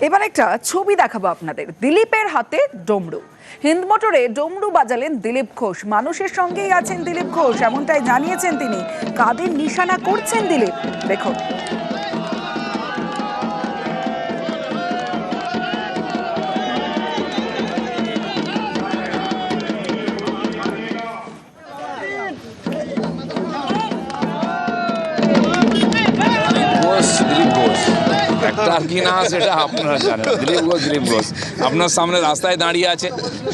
এবার একটা ছবি দেখাবো আপনাদের। দিলীপের হাতে ডমরু। হিন্দ মোটরে ডমরু বাজালেন দিলীপ ঘোষ। মানুষের সঙ্গেই আছেন দিলীপ ঘোষ, এমনটাই জানিয়েছেন তিনি। কাদের নিশানা করছেন দিলীপ? দেখুন। কি না, সেটা আপনারা জানেন। দিলীপ ঘোষ দিলীপ ঘোষ। আপনার সামনে রাস্তায় দাঁড়িয়ে আছে,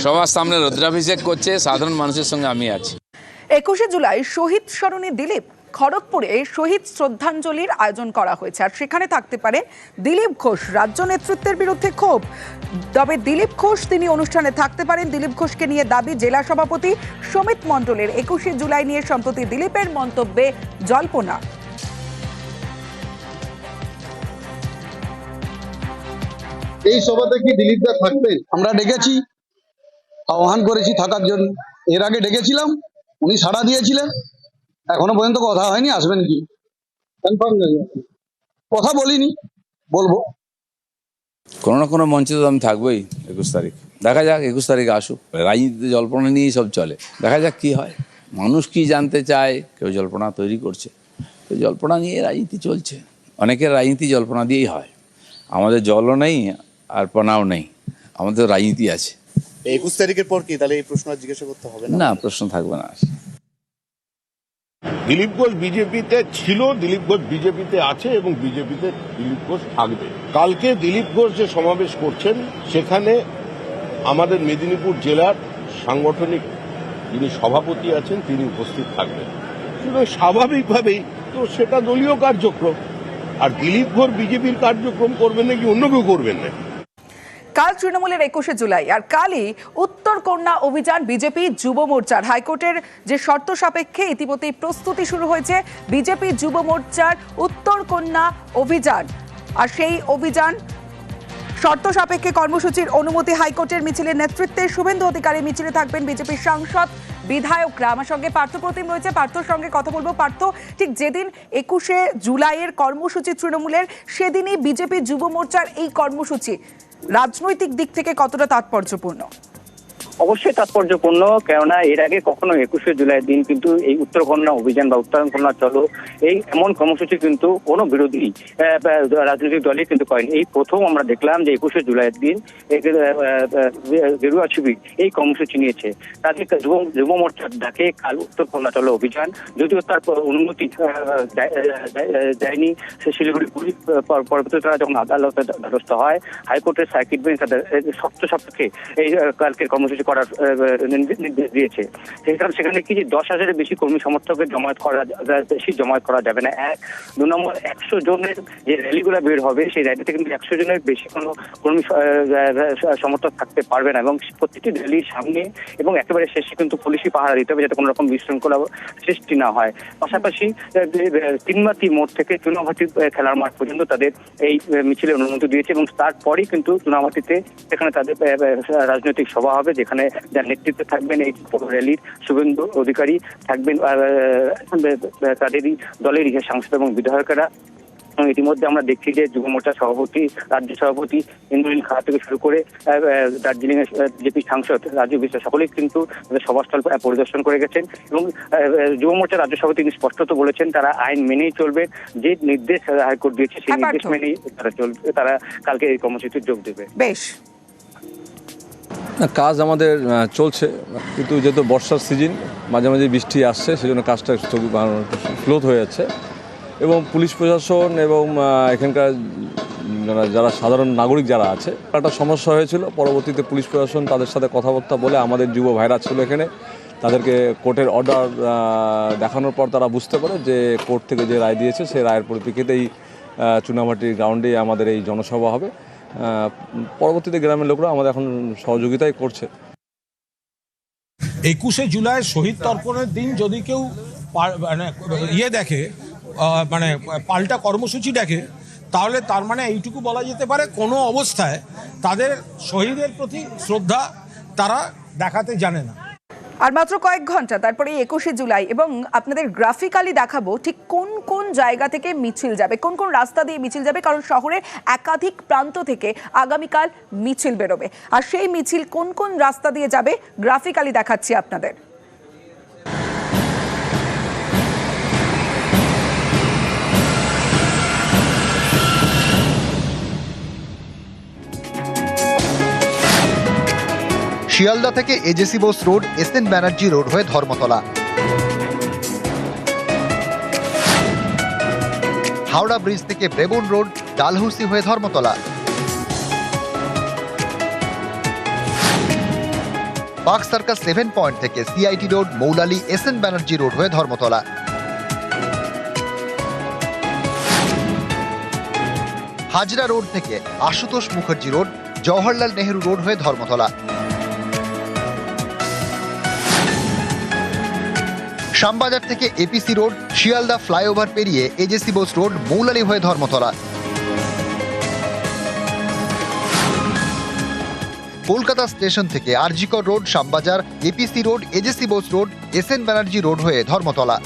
সবার সামনে রুদ্রাভিষেক করছে, সাধারণ মানুষের সঙ্গে আমি আছি। একুশে জুলাই শহীদ স্মরণে দিলীপ খড়গপুরে শহীদ শ্রদ্ধাঞ্জলির আয়োজন করা হয়েছে। আর সেখানে থাকতে পারে দিলীপ ঘোষ, রাজ্য নেতৃত্বের বিরুদ্ধে ক্ষোভ। তবে দিলীপ ঘোষ তিনি অনুষ্ঠানে থাকতে পারেন। দিলীপ ঘোষকে নিয়ে দাবি জেলা সভাপতি সমিত মণ্ডলের। একুশে জুলাই নিয়ে সম্প্রতি দিলীপের মন্তব্যে জল্পনা। এই সভাতে কি দিলীপ দা থাকবেন আমরা ডেকেছি, আহ্বান করেছি থাকার জন্য। এর আগে ডেকেছিলাম, উনি সাড়া দিয়েছিলেন। এখনও পর্যন্ত কথা হয়নি, আসবেন কি? কথা বলিনি, বলব। কোনো না কোনো মঞ্চে তো আমি থাকবোই একুশ তারিখ। দেখা যাক, একুশ তারিখে আসুক। রাজনীতিতে জল্পনা নিয়েই সব চলে। দেখা যাক কি হয়। মানুষ কি জানতে চায়, কেউ জল্পনা তৈরি করছে। তো জল্পনা নিয়ে রাজনীতি চলছে। অনেকের রাজনীতি জল্পনা দিয়েই হয়। আমাদের জলও নেই আর পনাও নেই। আমাদের রাজনীতি আছে। একুশ তারিখের পর কি? তাহলে এই প্রশ্ন আর জিজ্ঞাসা করতে হবে না? না প্রশ্ন থাকবে না। দিলীপ ঘোষ বিজেপিতে ছিল দিলীপ ঘোষ বিজেপিতে আছে এবং বিজেপিতে দিলীপ ঘোষ থাকবে। কালকে দিলীপ ঘোষ যে সমাবেশ করছেন সেখানে আমাদের মেদিনীপুর জেলার সাংগঠনিক যিনি সভাপতি আছেন তিনি উপস্থিত থাকবেন। সুতরাং স্বাভাবিকভাবেই তো সেটা দলীয় কার্যক্রম। আর দিলীপ ঘোষ বিজেপির কার্যক্রম করবেন নাকি অন্য কেউ করবেন না? কাল তৃণমূলের একুশে জুলাই। আর কালই উত্তর কন্যা অভিযান বিজেপি যুব মোর্চার। হাইকোর্টের যে শর্ত সাপেক্ষে ইতিমধ্যেই প্রস্তুতি শুরু হয়েছে বিজেপি যুব মোর্চার উত্তর কন্যা অভিযান। আর সেই অভিযান শর্ত সাপেক্ষে কর্মসূচির অনুমতি হাইকোর্টের মিছিলের নেতৃত্বে শুভেন্দু অধিকারী মিছিলে থাকবেন বিজেপির সাংসদ বিধায়করা আমার সঙ্গে পার্থ প্রতিম রয়েছে। পার্থর সঙ্গে কথা বলব। পার্থ, ঠিক যেদিন একুশে জুলাইয়ের কর্মসূচি তৃণমূলের, সেদিনই বিজেপি যুব মোর্চার এই কর্মসূচি। রাজনৈতিক দিক থেকে কতটা তাৎপর্যপূর্ণ? অবশ্যই তাৎপর্যপূর্ণ কেননা এর আগে কখনো একুশে জুলাইয়ের দিন কিন্তু এই উত্তরকন্যা অভিযান বা উত্তরকন্যা চলো এই এমন কর্মসূচি কিন্তু কোনো বিরোধী রাজনৈতিক দলই কিন্তু করেনি। এই প্রথম আমরা দেখলাম যে একুশে জুলাইয়ের দিন গেরুয়া শিবির এই কর্মসূচি নিয়েছে। তাদের যুব মোর্চার ডাকে কাল উত্তরকন্যা চলো অভিযান যদিও তার অনুমতি দেয়নি। সে শিলিগুড়ি পুলিশ আহ, পর- পরবর্তীতে তারা যখন আদালতে দ্বারস্থ হয় হাইকোর্টের সার্কিট বেঞ্চ তাদের শর্ত সাপেক্ষে এই কালকের কর্মসূচি করার নির্দেশ দিয়েছে। সেখানে সেখানে কি যে দশ হাজারের বেশি কর্মী সমর্থকের জমায়েত করা বেশি জমায়েত করা যাবে না। এক, দু নম্বর, একশো জনের যে র্যালিগুলো বের হবে, সেই র্যালিতে কিন্তু একশো জনের বেশি কোনো কর্মী সমর্থক থাকতে পারবে না এবং প্রতিটি র্যালির সামনে এবং একেবারে শেষে কিন্তু পুলিশি পাহারা দিতে হবে যাতে কোনো রকম বিশৃঙ্খলা সৃষ্টি না হয়। পাশাপাশি তিনমাতি মোড় থেকে চুনাভাটি খেলার মাঠ পর্যন্ত তাদের এই মিছিলের অনুমতি দিয়েছে এবং তারপরই কিন্তু চুনাভাটিতে সেখানে তাদের রাজনৈতিক সভা হবে যেখানে যার নেতৃত্বে থাকবেন এই র্যালির শুভেন্দু অধিকারী থাকবেন তাদেরই দলের ইয়ে সাংসদ এবং বিধায়কেরা। এবং ইতিমধ্যে আমরা দেখছি যে যুব মোর্চার সভাপতি রাজ্য সভাপতি ইন্দ্রনীল খা থেকে শুরু করে দার্জিলিং এর বিজেপি সাংসদ রাজু বিশ্বাস সকলেই কিন্তু সভাস্থল পরিদর্শন করে গেছেন। এবং যুব মোর্চার রাজ্য সভাপতি তিনি স্পষ্টত বলেছেন তারা আইন মেনেই চলবে যে নির্দেশ হাইকোর্ট দিয়েছে সেই হ্যাঁ, নির্দেশ মেনেই তারা চলবে তারা কালকে এই কর্মসূচিতে যোগ দেবে। বেশ। কাজ আমাদের চলছে, কিন্তু যেহেতু বর্ষার সিজন মাঝে মাঝে বৃষ্টি আসছে, সেজন্য কাজটা ক্লোথ হয়ে যাচ্ছে। এবং পুলিশ প্রশাসন এবং এখানকার যারা সাধারণ নাগরিক যারা আছে, একটা সমস্যা হয়েছিল। পরবর্তীতে পুলিশ প্রশাসন তাদের সাথে কথাবার্তা বলে আমাদের যুব ভাইরা ছিল এখানে, তাদেরকে কোর্টের অর্ডার দেখানোর পর তারা বুঝতে পারে যে কোর্ট থেকে যে রায় দিয়েছে, সেই রায়ের পরিপ্রেক্ষিতেই চুনামাটির গ্রাউন্ডে আমাদের এই জনসভা হবে। পরবর্তীতে গ্রামের লোকরা আমাদের এখন সহযোগিতাই করছে। একুশে জুলাই শহীদ তর্পণের দিন যদি কেউ মানে ইয়ে দেখে মানে পাল্টা কর্মসূচি দেখে তাহলে তার মানে এইটুকু বলা যেতে পারে কোনো অবস্থায় তাদের শহীদের প্রতি শ্রদ্ধা তারা দেখাতে জানে না। আর মাত্র কয়েক ঘণ্টা, তারপরে একুশে জুলাই এবং আপনাদের গ্রাফিক্যালি দেখাবো ঠিক কোন কোন জায়গা থেকে মিছিল যাবে, কোন কোন রাস্তা দিয়ে মিছিল যাবে, কারণ শহরের একাধিক প্রান্ত থেকে আগামীকাল মিছিল বেরোবে। আর সেই মিছিল কোন কোন রাস্তা দিয়ে যাবে, গ্রাফিক্যালি দেখাচ্ছি আপনাদের। শিয়ালদা থেকে AJC Bose road S N Banerjee road হয়ে ধর্মতলা। হাওড়া ব্রিজ থেকে ব্রেবন রোড, ডালহৌসি হয়ে Dharmatala. Park circus seven point থেকে CIT road, Moulali S N Banerjee road হয়ে ধর্মতলা। হাজরা রোড থেকে আশুতোষ মুখার্জি রোড, জওহরলাল নেহেরু রোড হয়ে ধর্মতলা। শ্যামবাজার থেকে এপিসি রোড শিয়ালদা ফ্লাইওভার পেরিয়ে এজেসি বোস রোড মৌলালি হয়ে ধর্মতলা। কলকাতা স্টেশন থেকে RG Kar road, Shyambazar APC road AJC Bose road S N Banerjee road হয়ে ধর্মতলা।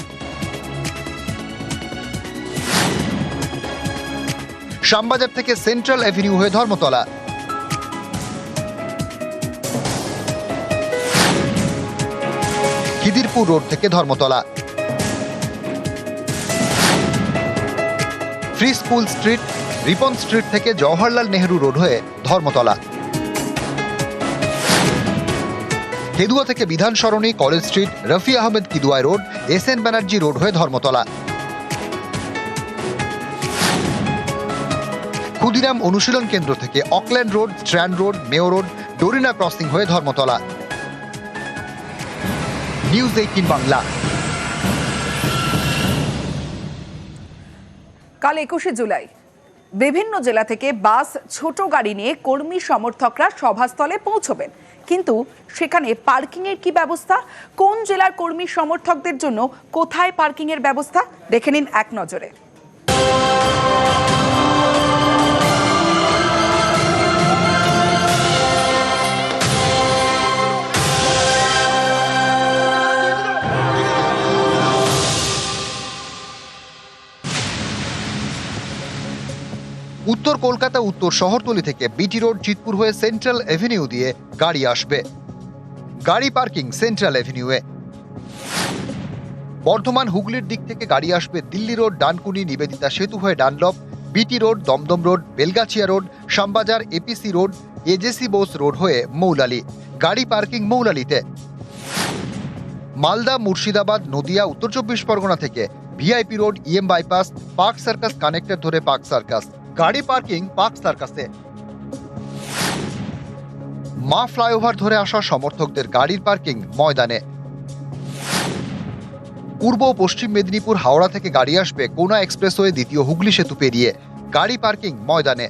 শ্যামবাজার থেকে সেন্ট্রাল অ্যাভিনিউ হয়ে ধর্মতলা। খিদিরপুর রোড থেকে Dharmatala. Free school street, Ripon street থেকে জওহরলাল নেহেরু রোড হয়ে ধর্মতলা। কেদুয়া থেকে Bidhan Sarani, college street, Rafi Ahmed Kidwai road, S N Banerjee road হয়ে ধর্মতলা। ক্ষুদিরাম অনুশীলন কেন্দ্র থেকে Auckland road, strand road, Mayo road, Dorina crossing হয়ে ধর্মতলা। News eighteen Bangla. কাল একুশে জুলাই। বিভিন্ন জেলা থেকে বাস, ছোট গাড়ি নিয়ে কর্মী সমর্থকরা সভাস্থলে পৌঁছবেন। কিন্তু সেখানে পার্কিং এর কি ব্যবস্থা? কোন জেলার কর্মী সমর্থকদের জন্য কোথায় পার্কিং এর ব্যবস্থা? দেখে নিন এক নজরে। উত্তর কলকাতা, উত্তর শহরতলি থেকে বিটি রোড চিতপুর হয়ে সেন্ট্রাল এভিনিউ দিয়ে গাড়ি আসবে। গাড়ি পার্কিং সেন্ট্রাল এভিনিউয়ে বর্ধমান হুগলির দিক থেকে গাড়ি আসবে দিল্লি রোড, ডানকুনি, নিবেদিতা সেতু হয়ে Dunlop BT road Dumdum road, Belgachia road, Shyambazar APC road AJC Bose road হয়ে মৌলালি। গাড়ি পার্কিং মৌলালিতে। মালদা, মুর্শিদাবাদ, নদিয়া, উত্তর চব্বিশ পরগনা থেকে VIP road EM bypass park circus connector ধরে পার্ক সার্কাস গাড়ি পার্কিং পার্ক সার্কাসে মা ফ্লাইওভার ধরে আসা সমর্থকদের গাড়ির পার্কিং ময়দানে। পূর্ব পশ্চিম মেদিনীপুর হাওড়া থেকে গাড়ি আসবে কোনা এক্সপ্রেসওয়ে দ্বিতীয় হুগলি সেতু পেরিয়ে, গাড়ি পার্কিং ময়দানে।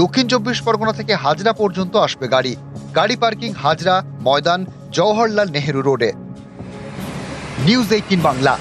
দক্ষিণ চব্বিশ পরগনা থেকে হাজরা পর্যন্ত আসবে গাড়ি। গাড়ি পার্কিং হাজরা, ময়দান, জওহরলাল নেহেরু রোডে। News eighteen Bangla.